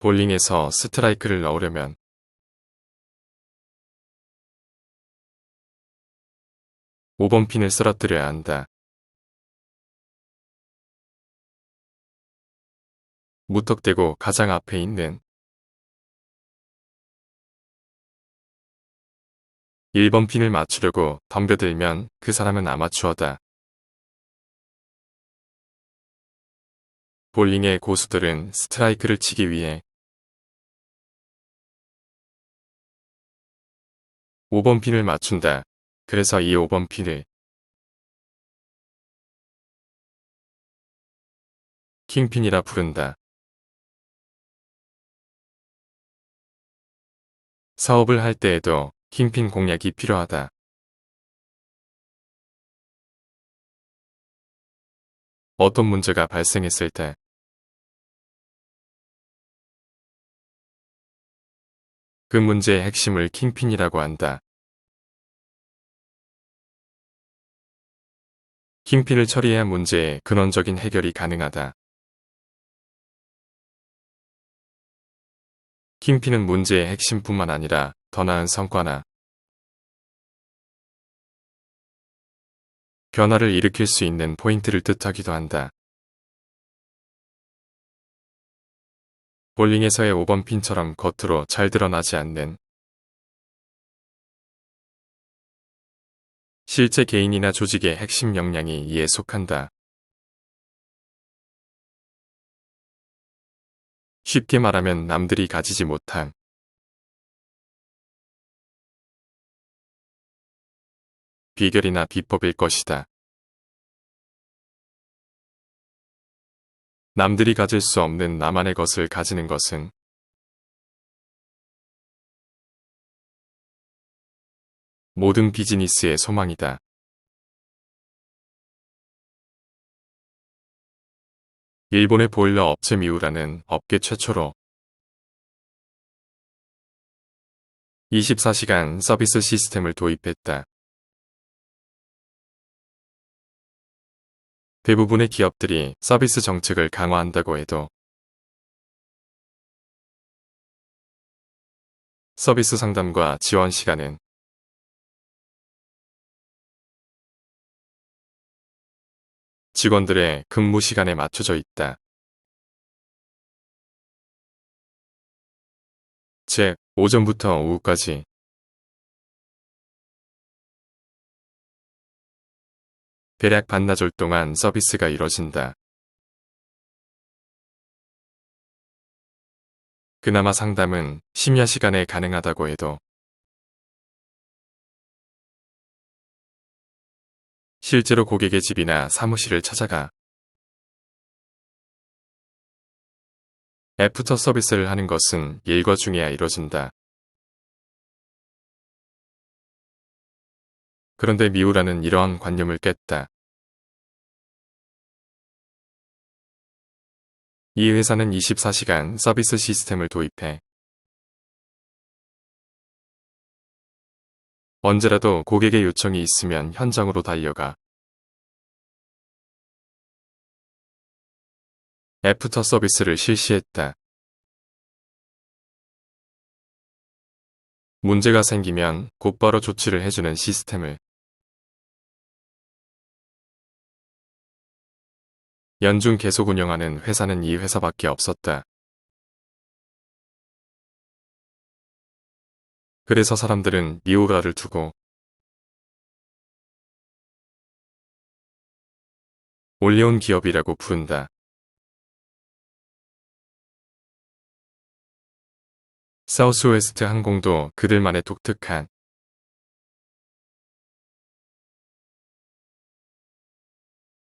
볼링에서 스트라이크를 넣으려면 오번 핀을 쓰러뜨려야 한다. 무턱대고 가장 앞에 있는 1번 핀을 맞추려고 덤벼들면 그 사람은 아마추어다. 볼링의 고수들은 스트라이크를 치기 위해 5번 핀을 맞춘다. 그래서 이 5번 핀을 킹핀이라 부른다. 사업을 할 때에도 킹핀 공략이 필요하다. 어떤 문제가 발생했을 때 그 문제의 핵심을 킹핀이라고 한다. 킹핀을 처리해야 문제의 근원적인 해결이 가능하다. 킹핀은 문제의 핵심뿐만 아니라 더 나은 성과나 변화를 일으킬 수 있는 포인트를 뜻하기도 한다. 볼링에서의 5번 핀처럼 겉으로 잘 드러나지 않는 실제 개인이나 조직의 핵심 역량이 이에 속한다. 쉽게 말하면 남들이 가지지 못한 비결이나 비법일 것이다. 남들이 가질 수 없는 나만의 것을 가지는 것은 모든 비즈니스의 소망이다. 일본의 보일러 업체 미우라는 업계 최초로 24시간 서비스 시스템을 도입했다. 대부분의 기업들이 서비스 정책을 강화한다고 해도 서비스 상담과 지원 시간은 직원들의 근무 시간에 맞춰져 있다. 즉, 오전부터 오후까지 대략 반나절 동안 서비스가 이뤄진다. 그나마 상담은 심야 시간에 가능하다고 해도 실제로 고객의 집이나 사무실을 찾아가 애프터 서비스를 하는 것은 일과 중에야 이뤄진다. 그런데 미우라는 이러한 관념을 깼다. 이 회사는 24시간 서비스 시스템을 도입해 언제라도 고객의 요청이 있으면 현장으로 달려가 애프터 서비스를 실시했다. 문제가 생기면 곧바로 조치를 해주는 시스템을 연중 계속 운영하는 회사는 이 회사밖에 없었다. 그래서 사람들은 미우라를 두고 올려온 기업이라고 부른다. 사우스웨스트 항공도 그들만의 독특한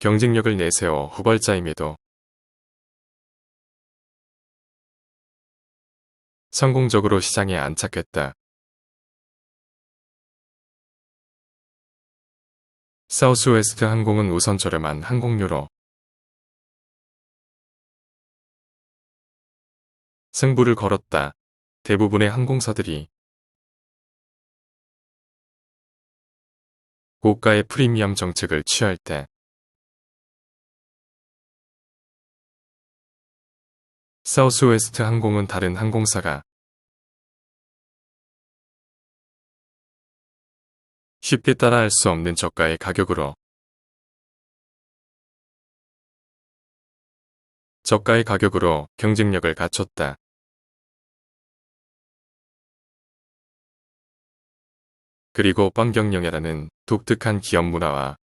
경쟁력을 내세워 후발자임에도 성공적으로 시장에 안착했다. 사우스웨스트 항공은 우선 저렴한 항공료로 승부를 걸었다. 대부분의 항공사들이 고가의 프리미엄 정책을 취할 때 사우스웨스트 항공은 다른 항공사가 쉽게 따라할 수 없는 저가의 가격으로 저가의 가격으로 경쟁력을 갖췄다. 그리고 뻔경영이라는 독특한 기업 문화와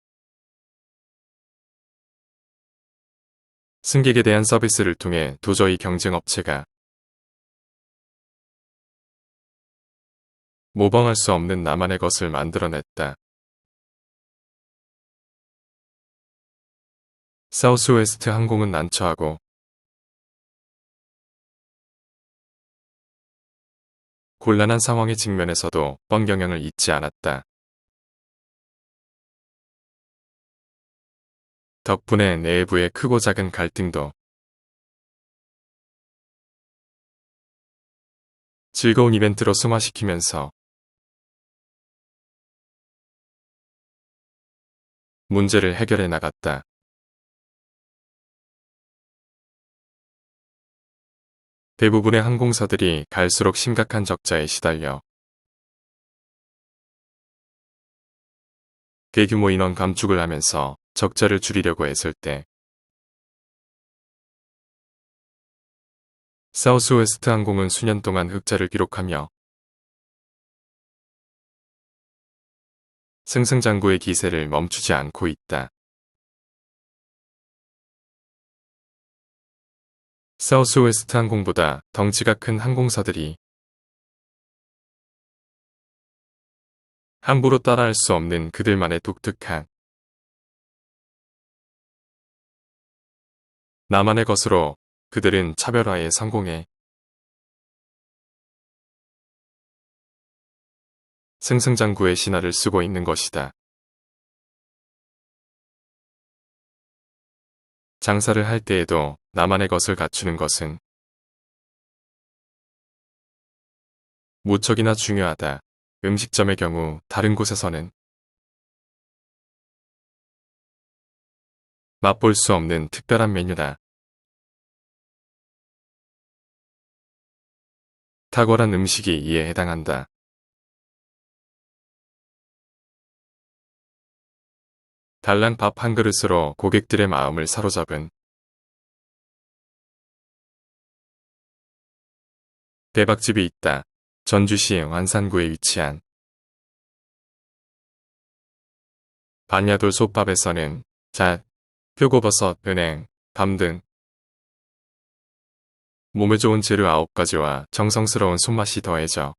승객에 대한 서비스를 통해 도저히 경쟁 업체가 모방할 수 없는 나만의 것을 만들어냈다. 사우스웨스트 항공은 난처하고 곤란한 상황에 직면해서도 뻔경영을 잊지 않았다. 덕분에 내부의 크고 작은 갈등도 즐거운 이벤트로 승화시키면서 문제를 해결해 나갔다. 대부분의 항공사들이 갈수록 심각한 적자에 시달려 대규모 인원 감축을 하면서 적자를 줄이려고 했을 때 사우스웨스트 항공은 수년 동안 흑자를 기록하며 승승장구의 기세를 멈추지 않고 있다. 사우스웨스트 항공보다 덩치가 큰 항공사들이 함부로 따라할 수 없는 그들만의 독특한 나만의 것으로 그들은 차별화에 성공해 승승장구의 신화를 쓰고 있는 것이다. 장사를 할 때에도 나만의 것을 갖추는 것은 무척이나 중요하다. 음식점의 경우 다른 곳에서는 맛볼 수 없는 특별한 메뉴다. 탁월한 음식이 이에 해당한다. 달랑 밥 한 그릇으로 고객들의 마음을 사로잡은 대박집이 있다. 전주시 완산구에 위치한 반야돌 솥밥에서는 잣, 표고버섯, 은행, 밤 등 몸에 좋은 재료 9가지와 정성스러운 손맛이 더해져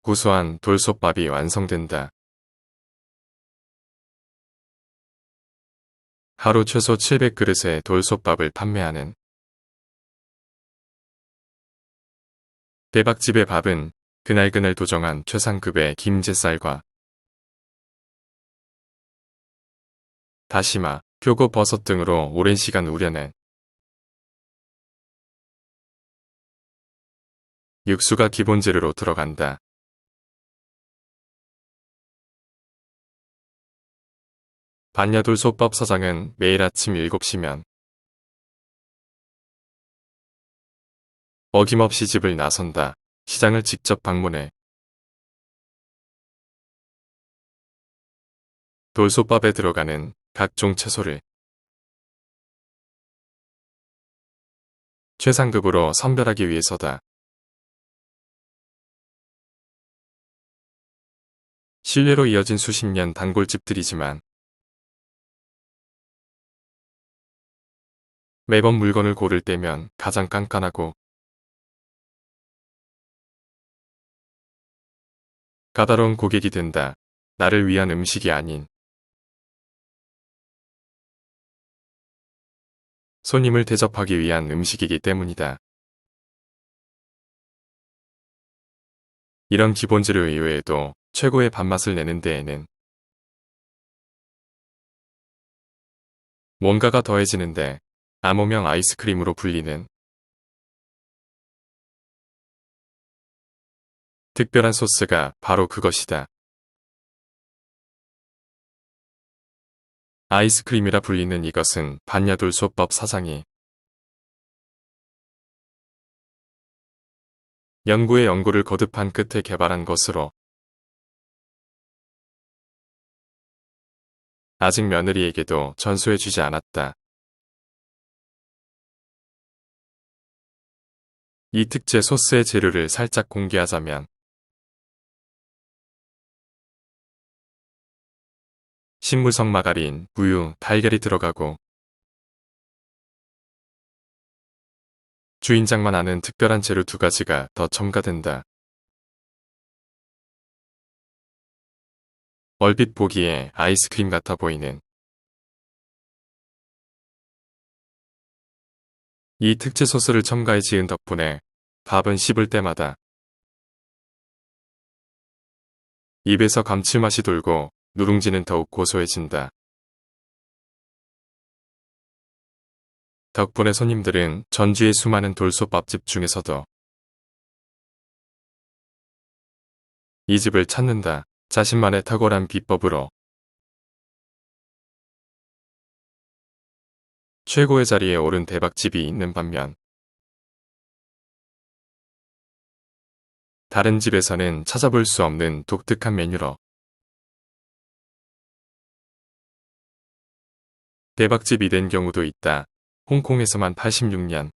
구수한 돌솥밥이 완성된다. 하루 최소 700그릇의 돌솥밥을 판매하는 대박집의 밥은 그날그날 도정한 최상급의 김제쌀과 다시마, 표고 버섯 등으로 오랜 시간 우려낸 육수가 기본 재료로 들어간다. 반야돌 솥밥 사장은 매일 아침 7시면 어김없이 집을 나선다. 시장을 직접 방문해 돌솥밥에 들어가는 각종 채소를 최상급으로 선별하기 위해서다. 신뢰로 이어진 수십 년 단골집들이지만 매번 물건을 고를 때면 가장 깐깐하고 까다로운 고객이 된다. 나를 위한 음식이 아닌 손님을 대접하기 위한 음식이기 때문이다. 이런 기본 재료 이외에도 최고의 밥맛을 내는 데에는 뭔가가 더해지는데 암호명 아이스크림으로 불리는 특별한 소스가 바로 그것이다. 아이스크림이라 불리는 이것은 반야돌소법 사장이 연구에 연구를 거듭한 끝에 개발한 것으로 아직 며느리에게도 전수해 주지 않았다. 이 특제 소스의 재료를 살짝 공개하자면 식물성 마가린, 우유, 달걀이 들어가고 주인장만 아는 특별한 재료 두 가지가 더 첨가된다. 얼핏 보기에 아이스크림 같아 보이는 이 특제 소스를 첨가해 지은 덕분에 밥은 씹을 때마다 입에서 감칠맛이 돌고 누룽지는 더욱 고소해진다. 덕분에 손님들은 전주의 수많은 돌솥밥집 중에서도 이 집을 찾는다. 자신만의 탁월한 비법으로 최고의 자리에 오른 대박집이 있는 반면 다른 집에서는 찾아볼 수 없는 독특한 메뉴로 대박집이 된 경우도 있다. 홍콩에서만 86년.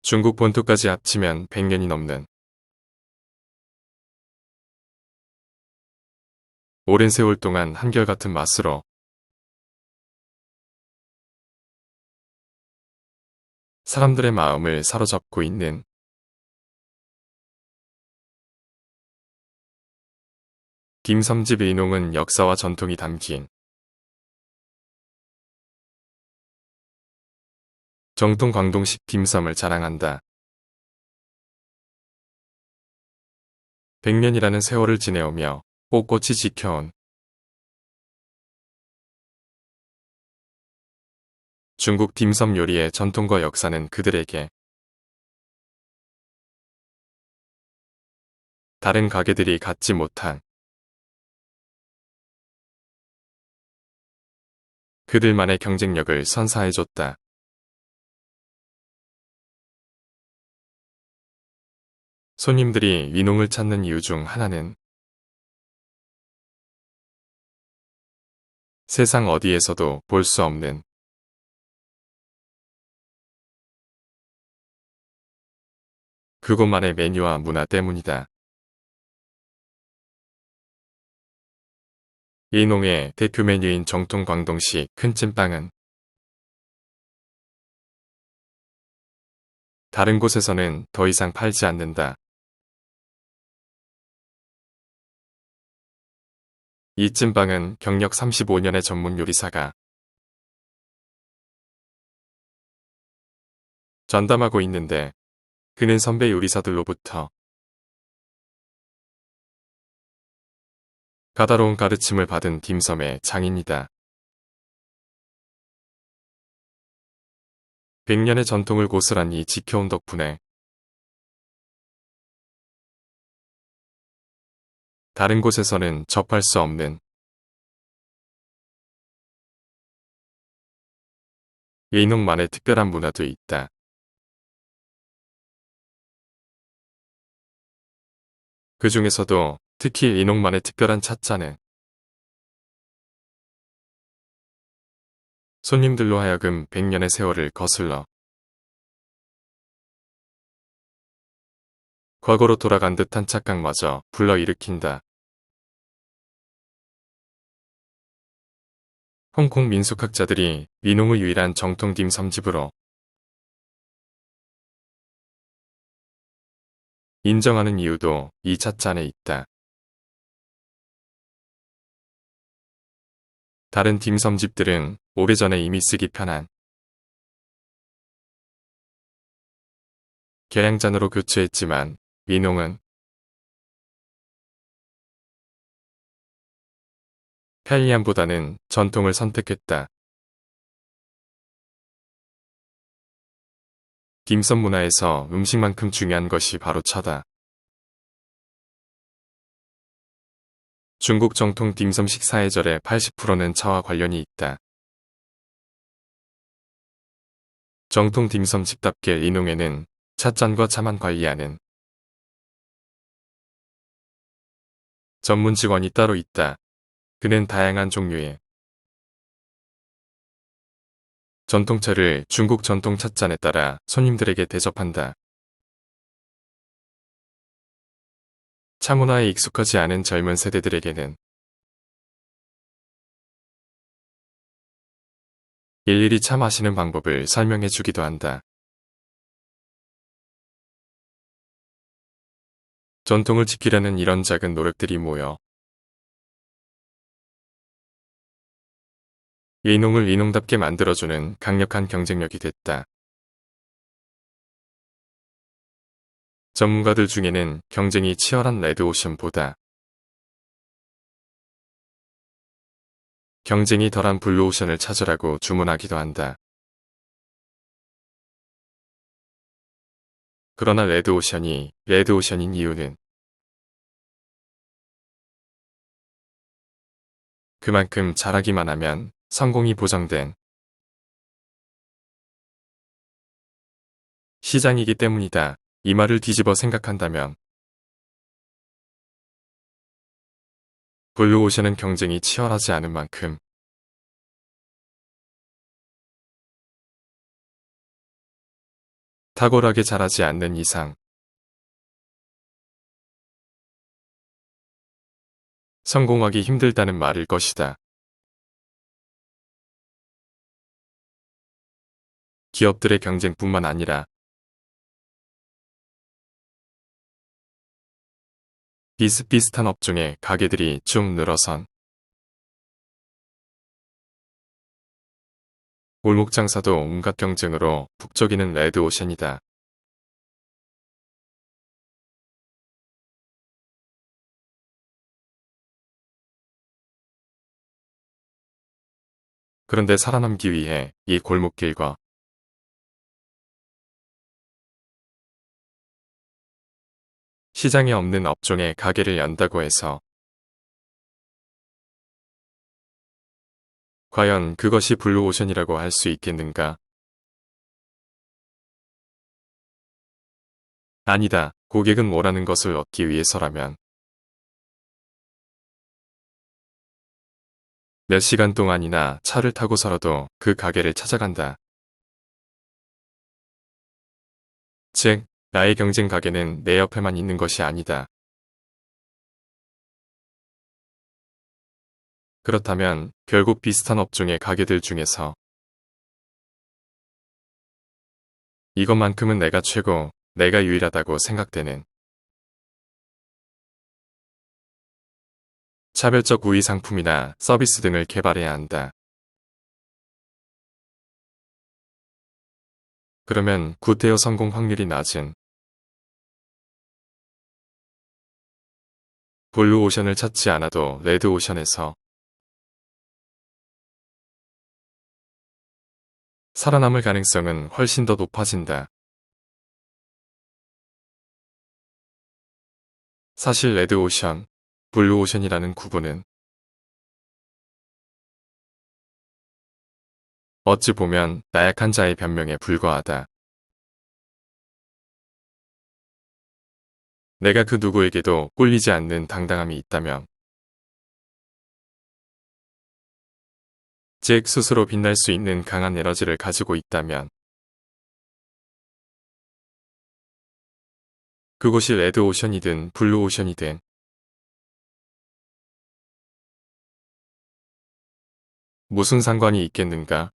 중국 본토까지 합치면 100년이 넘는. 오랜 세월 동안 한결같은 맛으로. 사람들의 마음을 사로잡고 있는 김섬집 이농은 역사와 전통이 담긴 정통 광동식 딤섬을 자랑한다. 100년이라는 세월을 지내오며 꼿꼿이 지켜온 중국 딤섬 요리의 전통과 역사는 그들에게 다른 가게들이 갖지 못한 그들만의 경쟁력을 선사해줬다. 손님들이 위농을 찾는 이유 중 하나는 세상 어디에서도 볼 수 없는 그곳만의 메뉴와 문화 때문이다. 이농의 대표 메뉴인 정통 광동식 큰 찐빵은 다른 곳에서는 더 이상 팔지 않는다. 이 찐빵은 경력 35년의 전문 요리사가 전담하고 있는데 그는 선배 요리사들로부터 까다로운 가르침을 받은 딤섬의 장인이다. 100년의 전통을 고스란히 지켜온 덕분에 다른 곳에서는 접할 수 없는 예인홍만의 특별한 문화도 있다. 그 중에서도 특히 이농만의 특별한 찻잔은 손님들로 하여금 100년의 세월을 거슬러 과거로 돌아간 듯한 착각마저 불러일으킨다. 홍콩 민속학자들이 미농의 유일한 정통 딤 섬집으로 인정하는 이유도 이 찻잔에 있다. 다른 딤섬집들은 오래전에 이미 쓰기 편한 계량잔으로 교체했지만 민홍은 편리함보다는 전통을 선택했다. 딤섬 문화에서 음식만큼 중요한 것이 바로 차다. 중국 정통 딤섬 식사의 절의 80%는 차와 관련이 있다. 정통 딤섬 집답게 이농에는 찻잔과 차만 관리하는 전문 직원이 따로 있다. 그는 다양한 종류의 전통차를 중국 전통 찻잔에 따라 손님들에게 대접한다. 차 문화에 익숙하지 않은 젊은 세대들에게는 일일이 차 마시는 방법을 설명해 주기도 한다. 전통을 지키려는 이런 작은 노력들이 모여 이농을 이농답게 만들어주는 강력한 경쟁력이 됐다. 전문가들 중에는 경쟁이 치열한 레드오션보다 경쟁이 덜한 블루오션을 찾으라고 주문하기도 한다. 그러나 레드오션이 레드오션인 이유는 그만큼 잘하기만 하면 성공이 보장된 시장이기 때문이다. 이 말을 뒤집어 생각한다면 블루오션은 경쟁이 치열하지 않은 만큼 탁월하게 자라지 않는 이상 성공하기 힘들다는 말일 것이다. 기업들의 경쟁뿐만 아니라 비슷비슷한 업종의 가게들이 쭉 늘어선 골목 장사도 온갖 경쟁으로 북적이는 레드오션이다. 그런데 살아남기 위해 이 골목길과 시장에 없는 업종에 가게를 연다고 해서 과연 그것이 블루오션이라고 할 수 있겠는가? 아니다. 고객은 원하는 것을 얻기 위해서라면 몇 시간 동안이나 차를 타고서라도 그 가게를 찾아간다. 즉, 나의 경쟁 가게는 내 옆에만 있는 것이 아니다. 그렇다면 결국 비슷한 업종의 가게들 중에서 이것만큼은 내가 최고, 내가 유일하다고 생각되는 차별적 우위 상품이나 서비스 등을 개발해야 한다. 그러면 굿데어 성공 확률이 낮은 블루 오션을 찾지 않아도 레드 오션에서 살아남을 가능성은 훨씬 더 높아진다. 사실 레드 오션, 블루 오션이라는 구분은 어찌 보면 나약한 자의 변명에 불과하다. 내가 그 누구에게도 꿀리지 않는 당당함이 있다면 즉 스스로 빛날 수 있는 강한 에너지를 가지고 있다면 그곳이 레드오션이든 블루오션이든 무슨 상관이 있겠는가?